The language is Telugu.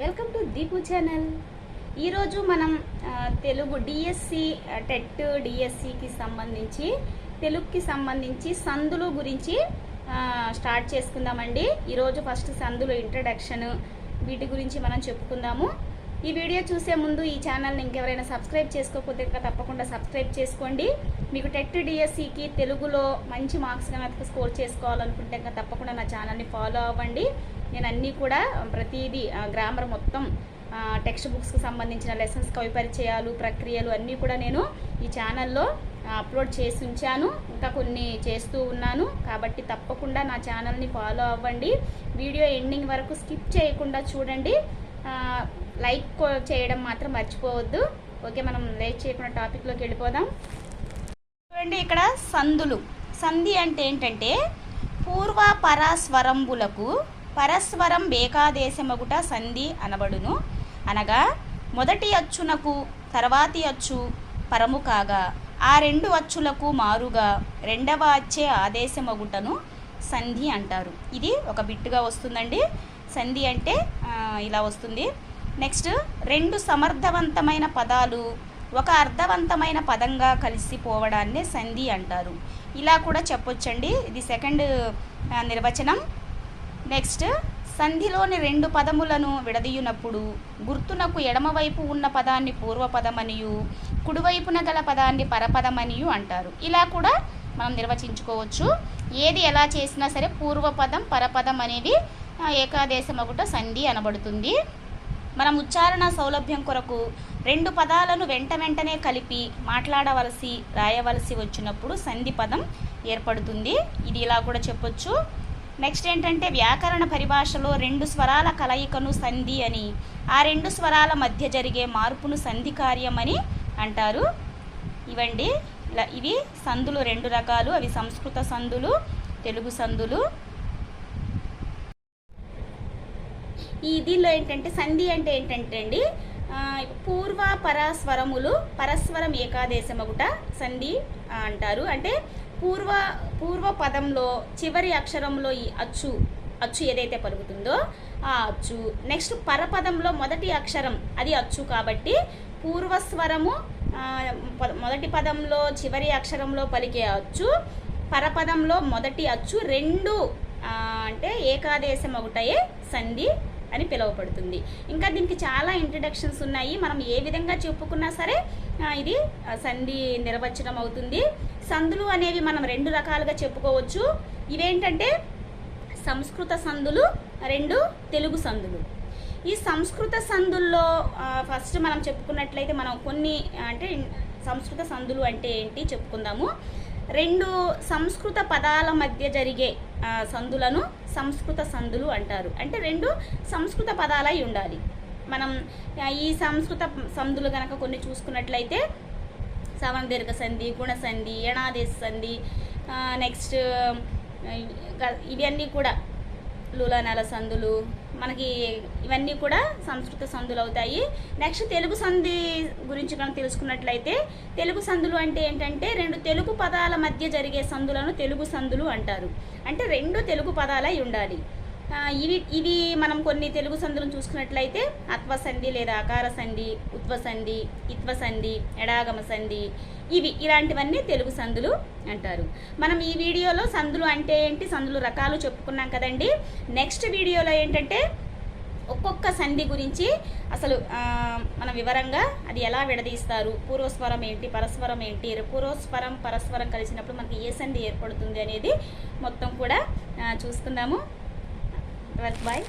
Welcome to Deepu channel. ఈరోజు మనం తెలుగు డిఎస్సి టెట్ డిఎస్సికి సంబంధించి తెలుగుకి సంబంధించి సందులు గురించి స్టార్ట్ చేసుకుందామండి. ఈరోజు ఫస్ట్ సందులు ఇంట్రడక్షన్ వీటి గురించి మనం చెప్పుకుందాము. ఈ వీడియో చూసే ముందు ఈ ఛానల్ని ఇంకెవరైనా సబ్స్క్రైబ్ చేసుకోకపోతే తప్పకుండా సబ్స్క్రైబ్ చేసుకోండి. మీకు టెట్ డిఎస్సికి తెలుగులో మంచి మార్క్స్ కనుక స్కోర్ చేసుకోవాలనుకుంటే ఇంకా తప్పకుండా నా ఛానల్ని ఫాలో అవ్వండి. నేను అన్నీ కూడా ప్రతిదీ గ్రామర్ మొత్తం టెక్స్ట్ బుక్స్కి సంబంధించిన లెసన్స్ కవి పరిచయాలు ప్రక్రియలు అన్నీ కూడా నేను ఈ ఛానల్లో అప్లోడ్ చేసి ఉంచాను. ఇంకా కొన్ని చేస్తూ ఉన్నాను. కాబట్టి తప్పకుండా నా ఛానల్ని ఫాలో అవ్వండి. వీడియో ఎండింగ్ వరకు స్కిప్ చేయకుండా చూడండి. లైక్ చేయడం మాత్రం మర్చిపోవద్దు. ఓకే మనం లేట్ చేయకుండా టాపిక్లోకి వెళ్ళిపోదాం. చూడండి ఇక్కడ సందులు. సంధి అంటే ఏంటంటే పూర్వ పరాస్వరంబులకు పరస్వరం బేకాదేశమగుట సంధి అనబడును. అనగా మొదటి అచ్చునకు తర్వాతి అచ్చు పరము కాగా ఆ రెండు అచ్చులకు మారుగా రెండవ అచ్చే ఆదేశమగుటను సంధి అంటారు. ఇది ఒక బిట్టుగా వస్తుందండి. సంధి అంటే ఇలా వస్తుంది. నెక్స్ట్ రెండు సమర్థవంతమైన పదాలు ఒక అర్థవంతమైన పదంగా కలిసిపోవడాన్ని సంధి అంటారు. ఇలా కూడా చెప్పొచ్చండి. ఇది సెకండ్ నిర్వచనం. నెక్స్ట్ సంధిలోని రెండు పదములను విడదీయునప్పుడు గుర్తునకు ఎడమవైపు ఉన్న పదాన్ని పూర్వపదమనియు కుడివైపున గల పదాన్ని పరపదమనియు అంటారు. ఇలా కూడా మనం నిర్వచించుకోవచ్చు. ఏది ఎలా చేసినా సరే పూర్వపదం పరపదం అనేవి ఏకాదేశం ఒకట సంధి అనబడుతుంది. మనం ఉచ్చారణ సౌలభ్యం కొరకు రెండు పదాలను వెంట వెంటనే కలిపి మాట్లాడవలసి రాయవలసి వచ్చినప్పుడు సంధి పదం ఏర్పడుతుంది. ఇది ఇలా కూడా చెప్పొచ్చు. నెక్స్ట్ ఏంటంటే వ్యాకరణ పరిభాషలో రెండు స్వరాల కలయికను సంధి అని. ఆ రెండు స్వరాల మధ్య జరిగే మార్పును సంధి కార్యం అని అంటారు. ఇవండి. ఇలా ఇవి సందులు రెండు రకాలు. అవి సంస్కృత సందులు తెలుగు సందులు. ఈ దీనిలో ఏంటంటే సంధి అంటే ఏంటంటే అండి పూర్వ పరస్వరములు పరస్వరం ఏకాదేశమగుట సంధి అంటారు. అంటే పూర్వ పూర్వ పదంలో చివరి అక్షరంలో ఈ అచ్చు అచ్చు ఏదైతే పలుకుతుందో ఆ అచ్చు. నెక్స్ట్ పరపదంలో మొదటి అక్షరం అది అచ్చు కాబట్టి పూర్వస్వరము మొదటి పదంలో చివరి అక్షరంలో పలికే అచ్చు పరపదంలో మొదటి అచ్చు రెండు అంటే ఏకాదేశం ఒకటయే సంధి అని పిలువబడుతుంది. ఇంకా దీనికి చాలా ఇంట్రడక్షన్స్ ఉన్నాయి. మనం ఏ విధంగా చెప్పుకున్నా సరే ఇది సంధి నిర్వచనం అవుతుంది. సందులు అనేవి మనం రెండు రకాలుగా చెప్పుకోవచ్చు. ఇవేంటంటే సంస్కృత సందులు రెండు తెలుగు సందులు. ఈ సంస్కృత సందుల్లో ఫస్ట్ మనం చెప్పుకున్నట్లయితే మనం కొన్ని అంటే సంస్కృత సందులు అంటే ఏంటి చెప్పుకుందాము. రెండు సంస్కృత పదాల మధ్య జరిగే సందులను సంస్కృత సందులు అంటారు. అంటే రెండు సంస్కృత పదాలై ఉండాలి. మనం ఈ సంస్కృత సందులు కనుక కొన్ని చూసుకున్నట్లయితే సవర్ణ దీర్ఘ సంధి గుణ సంధి యణాదేశ సంధి నెక్స్ట్ ఇవన్నీ కూడా లూలానాల సందులు మనకి ఇవన్నీ కూడా సంస్కృత సందులు అవుతాయి. నెక్స్ట్ తెలుగు సంధి గురించి మనం తెలుసుకున్నట్లయితే తెలుగు సందులు అంటే ఏంటంటే రెండు తెలుగు పదాల మధ్య జరిగే సందులను తెలుగు సందులు అంటారు. అంటే రెండు తెలుగు పదాలై ఉండాలి. ఇవి ఇవి మనం కొన్ని తెలుగు సందులను చూసుకున్నట్లయితే అత్వ సంధి లేదా అకార సంధి ఉత్వ సంధి సంధి ఎడాగమ సంధి ఇవి ఇలాంటివన్నీ తెలుగు సందులు అంటారు. మనం ఈ వీడియోలో సందులు అంటే ఏంటి సందులు రకాలు చెప్పుకున్నాం కదండి. నెక్స్ట్ వీడియోలో ఏంటంటే ఒక్కొక్క సంధి గురించి అసలు మనం వివరంగా అది ఎలా విడదీస్తారు పూర్వస్వరం ఏంటి పరస్వరం ఏంటి పూర్వస్వరం పరస్వరం కలిసినప్పుడు మనకి ఏ సంధి ఏర్పడుతుంది అనేది మొత్తం కూడా చూసుకుందాము. వరకు బాయ్